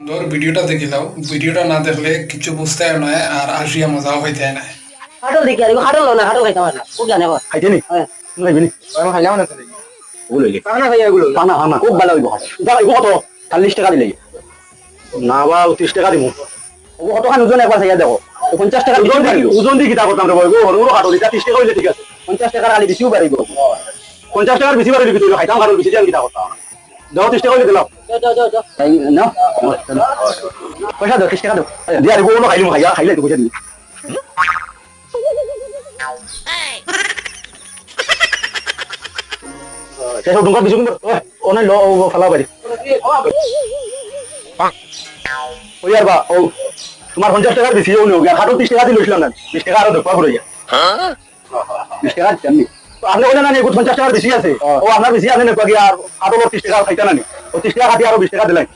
ধর ভিডিওটা দেখি নাও। ভিডিওটা না দেখলে কিছু বুঝতে নয় আর আসিয়া মজাও হইতে না হাটল দেখি আর হাটল না হাটল খাইতে পারলা খুব জানে আবার খাইতে নি? হ্যাঁ। খাইবি নি? আমি খাইলাম না তাহলে ওগুলো লইলে পানা খাইয়া এগুলো পানা পানা খুব ভালো হইব। যাও ইবো কত চল্লিশ টাকা দিলে। না বা ত্রিশ টাকা দিব ও কতখান ওজন একবার চাইয়া দেখো। পঞ্চাশ টাকা ওজন দি ওজন দি কিতা করতাম রে বই গো সৰু হাতত এতিয়া ত্ৰিশ টাকা হইলে ঠিক আছে। পঞ্চাশ টাকাৰ আলি বেছিও পাৰিব পঞ্চাশ টাকাৰ বেছি পাৰিবি তুই খাইতাম খাৰু বেছি যাম কিতা করতাম? দাও ত্ৰিশ টাকা হইলে দিলাম। যাও যাও যাও যাও ন পইচা দিও টাকা দিও দিয়া দিব বোলো খাইলো খাইয়া খাইলে পইচা দিবি সেই সব দোকান দিছো কিন্তু অনেক ল ফেলাব পাৰি ওই আর বা ও তোমার পঞ্চাশ টাকার বেশি যাও নিও হাটও ত্রিশ টাকা দিয়ে লইছিলাম না বিশ টাকা আরও দেখবা যা বিশ টাকা আপনি বলেন না পঞ্চাশ টাকার বেশি আছে ও আপনার বেশি আছে না কি আর হাটও ত্রিশ টাকা খাইতে না নি ও ত্রিশ টাকা খাটি আরও বিশ টাকা দিলাই